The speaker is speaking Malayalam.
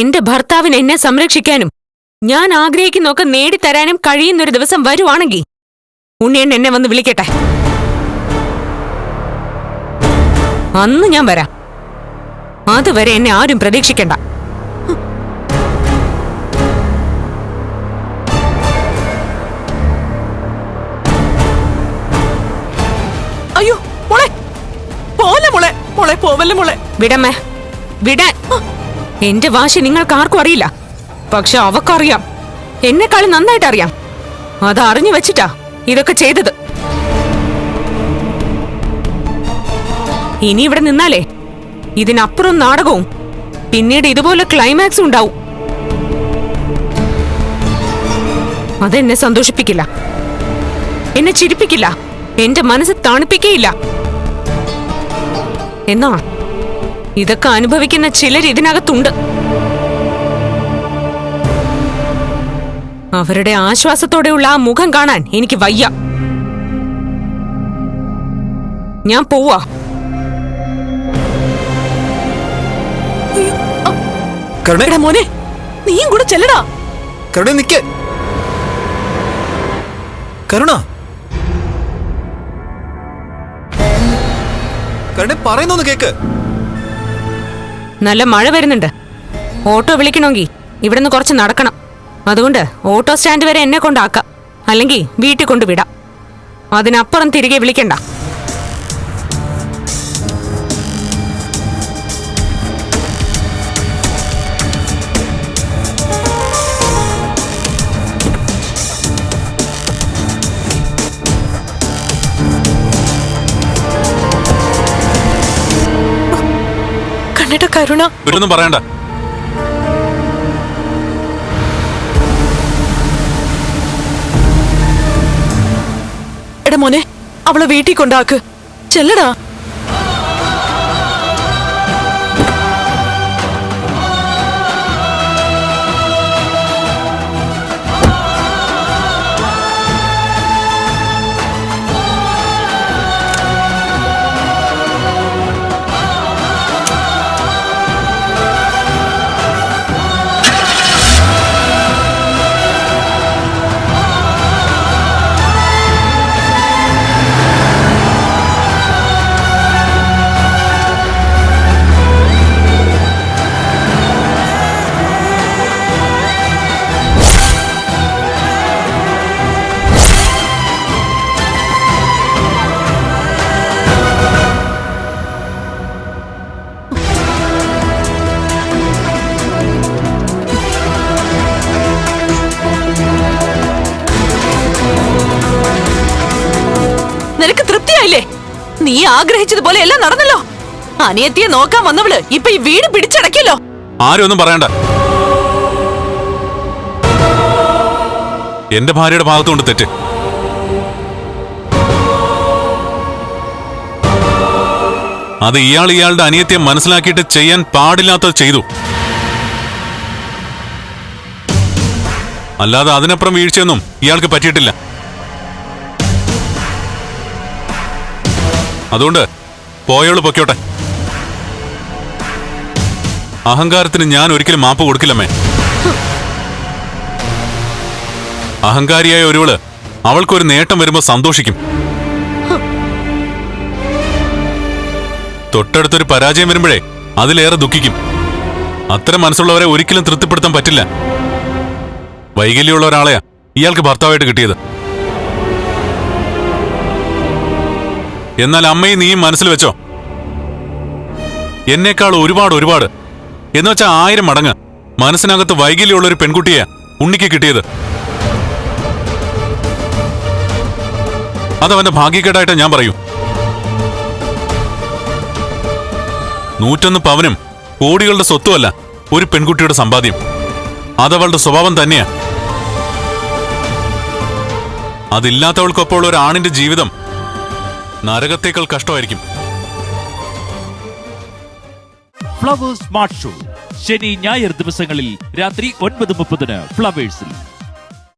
എന്റെ ഭർത്താവിന് എന്നെ സംരക്ഷിക്കാനും ഞാൻ ആഗ്രഹിക്കുന്നൊക്കെ നേടിത്തരാനും കഴിയുന്നൊരു ദിവസം വരുവാണെങ്കിൽ ഉണ്ണിയൻ എന്നെ വന്ന് വിളിക്കട്ടെ. അന്ന് ഞാൻ വരാം. അതുവരെ എന്നെ ആരും പ്രതീക്ഷിക്കണ്ട. അയ്യോ മോളെ. പോലെ മോളെ. മോളെ പോവല്ലേ മോളെ. വിടമ്മേ. വിടാൻ എന്റെ വാശി നിങ്ങൾക്ക് ആർക്കും അറിയില്ല. പക്ഷെ അവക്കറിയാം. എന്നെക്കാളും നന്നായിട്ട് അറിയാം. അത് അറിഞ്ഞു വെച്ചിട്ടാ ഇതൊക്കെ ചെയ്തത്. ഇനി ഇവിടെ നിന്നാലേ ഇതിനപ്പുറം നാടകവും പിന്നീട് ഇതുപോലെ ക്ലൈമാക്സും ഉണ്ടാവും. അതെന്നെ സന്തോഷിപ്പിക്കില്ല. എന്നെ ചിരിപ്പിക്കില്ല. എന്റെ മനസ്സ് തണുപ്പിക്കേയില്ല. എന്നാ? ഇതൊക്കെ അനുഭവിക്കുന്ന ചിലർ ഇതിനകത്തുണ്ട്. അവരുടെ ആശ്വാസത്തോടെയുള്ള ആ മുഖം കാണാൻ എനിക്ക് വയ്യ. ഞാൻ പോവാ. കരുണേ എടാ മോനെ. നീയും കൂടെ ചെല്ലടാ. കരുണ നിക്ക്. കരുണ. കരുണ പറയുന്നൊന്ന് കേക്ക്. നല്ല മഴ വരുന്നുണ്ട്. ഓട്ടോ വിളിക്കണമെങ്കിൽ ഇവിടെ നിന്ന് കുറച്ച് നടക്കണം. അതുകൊണ്ട് ഓട്ടോ സ്റ്റാൻഡ് വരെ എന്നെ കൊണ്ടാക്കാം. അല്ലെങ്കിൽ വീട്ടിൽ കൊണ്ട് വിടാം അതിനപ്പുറം തിരികെ വിളിക്കണ്ട. കണ്ണേട്ട കരുണ. ഇവരൊന്നും പറയണ്ട. എടാ മോനെ അവളെ വീട്ടിൽ കൊണ്ടാക്ക്. ചെല്ലടാ. നീ ആഗ്രഹിച്ചതുപോലെ എല്ലാം നടന്നല്ലോ. അനിയത്തിയെ നോക്കാൻ വന്നവൾ ഇപ്പൊ ഈ വീട് പിടിച്ചടക്കിയല്ലോ ആരും ഒന്നും പറയണ്ട. എന്റെ ഭാര്യയുടെ ഭാഗത്തുകൊണ്ട് തെറ്റ്. അത് ഇയാൾ ഇയാളുടെ അനിയത്തെ മനസ്സിലാക്കിയിട്ട് ചെയ്യാൻ പാടില്ലാത്തത് ചെയ്തു. അല്ലാതെ അതിനപ്പുറം വീഴ്ചയൊന്നും ഇയാൾക്ക് പറ്റിയിട്ടില്ല. അതുകൊണ്ട് പോയോൾ പൊക്കോട്ടെ. അഹങ്കാരത്തിന് ഞാൻ ഒരിക്കലും മാപ്പ് കൊടുക്കില്ലമ്മേ. അഹങ്കാരിയായ ഒരുവൾ അവൾക്കൊരു നേട്ടം വരുമ്പോ സന്തോഷിക്കും. തൊട്ടടുത്തൊരു പരാജയം വരുമ്പോഴേ അതിലേറെ ദുഃഖിക്കും. അത്തരം മനസ്സുള്ളവരെ ഒരിക്കലും തൃപ്തിപ്പെടുത്താൻ പറ്റില്ല. വൈകല്യമുള്ള ഒരാളെയാ ഇയാൾക്ക് ഭർത്താവായിട്ട് കിട്ടിയത്. എന്നാൽ അമ്മയും നീയും മനസ്സിൽ വെച്ചോ. എന്നേക്കാൾ ഒരുപാട് ഒരുപാട്. എന്നുവെച്ചാൽ ആയിരം മടങ്ങ്. മനസ്സിനകത്ത് വൈകല്യമുള്ള ഒരു പെൺകുട്ടിയെ ഉണ്ണിക്ക് കിട്ടിയത്. അതവന്റെ ഭാഗ്യക്കേടായിട്ട് ഞാൻ പറയൂ. നൂറ്റൊന്ന് പവനും കോടികളുടെ സ്വത്തുമല്ല ഒരു പെൺകുട്ടിയുടെ സമ്പാദ്യം. അതവളുടെ സ്വഭാവം തന്നെയാ. അതില്ലാത്തവൾക്കൊപ്പമുള്ള ഒരു ആണിന്റെ ജീവിതം നരകത്തേക്കാൾ കഷ്ടമായിരിക്കും. ഫ്ലവേഴ്സ് സ്മാർട്ട് ഷോ ശനി ഞായർ ദിവസങ്ങളിൽ രാത്രി ഒൻപത് മുപ്പതിന് ഫ്ലവേഴ്സിൽ